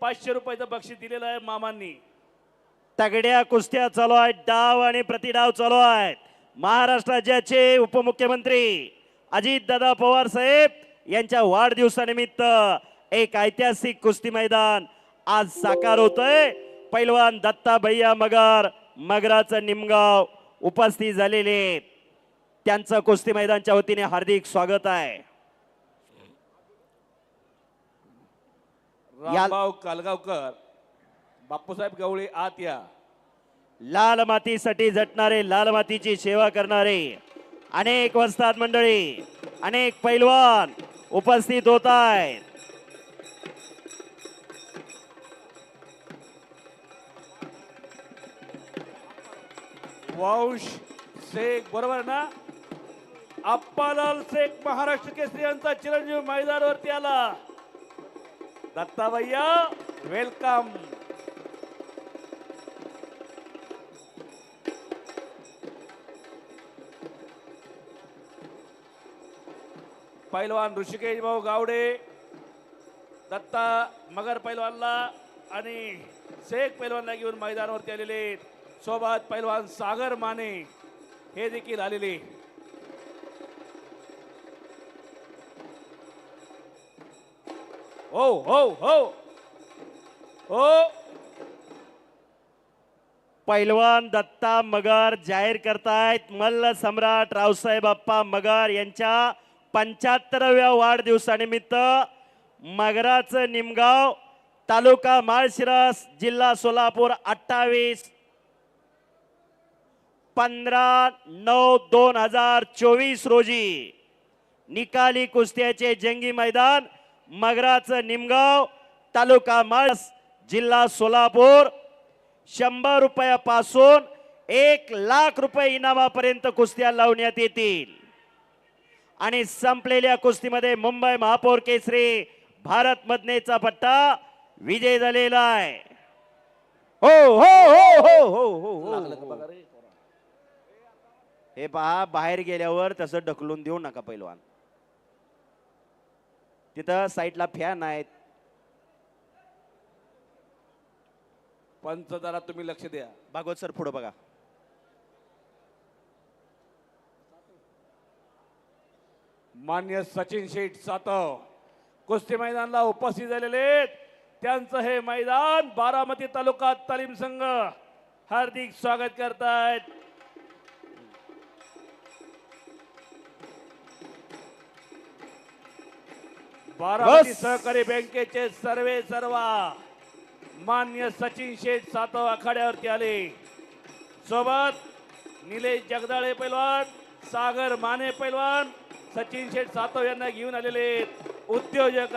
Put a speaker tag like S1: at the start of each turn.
S1: पाचशे रुपयाचं बक्षीस दिलेलं आहे मामांनी.
S2: तगड्या कुस्त्या चालू आहेत डाव आणि प्रतिडाव चालू आहेत. महाराष्ट्र राज्याचे उपमुख्यमंत्री अजितदादा पवार साहेब यांच्या वाढदिवसानिमित्त एक ऐतिहासिक कुस्ती मैदान आज साकार होतंय. पैलवान दत्ता भैया मगर मगराचं निमगाव उपस्थित झालेले. त्यांचं कुस्ती मैदानच्या वतीने हार्दिक स्वागत आहे.
S1: रामभाऊ कालगावकर बापूसाहेब गवळे आत या.
S2: लाल मातीसाठी झटणारे लाल मातीची सेवा करणारे अनेक वस्ताद मंडळी अनेक पैलवान उपस्थित होत आहेत
S1: वंश शेख बरोबर ना? अप्पालाल शेख महाराष्ट्र केसरी यांचा चिरंजीव मैदानावरती आला. दत्ता भैया वेलकम पैलवान ऋषिकेश भाऊ गावडे दत्ता मगर पैलवानला आणि शेख पैलवानला घेऊन मैदानावरती आलेले आहेत. सोबत पैलवान सागर माने हे देखील आलेले हो हो हो. हो.
S2: पैलवान दत्ता मगर जाहीर करतायत मल्ल सम्राट रावसाहेब अप्पा मगर यांच्या पंच्याहत्तराव्या वाढदिवसानिमित्त मगराचं निमगाव तालुका माळशिरस जिल्हा सोलापूर अठ्ठावीस. पंधरा नऊ दोन हजार चोवीस रोजी निकाली कुस्त्याचे जंगी मैदान मगराचं निमगाव तालुका माळस जिल्हा सोलापूर. शंभर रुपयापासून एक लाख रुपये इनामापर्यंत कुस्त्या लावण्यात येतील. आणि संपलेल्या कुस्तीमध्ये मुंबई महापौर केसरी भारत मधनेचा पट्टा विजय झालेला आहे. हो हो हो हो हो हो हो. हे पहा बाहेर गेल्यावर तसं ढकलून देऊ नका पैलवान. तिथं साईडला फॅन आहेत.
S1: पंच जरा तुम्ही लक्ष द्या.
S2: भागवत सर पुढं बघा.
S1: मान्य सचिन शेठ सातव कुस्ती मैदानाला उपस्थित झालेले आहेत. त्यांचं हे मैदान बारामती तालुका तालीम संघ हार्दिक स्वागत करतायत. बारामती. सहकारी बँकेचे सर्वे सर्वा मान्य सचिन शेठ सातव आखाड्यावरती आले सोबत निलेश जगदाळे पैलवान सागर माने पैलवान सचिन शेठ सातव यांना घेऊन आलेले. उद्योजक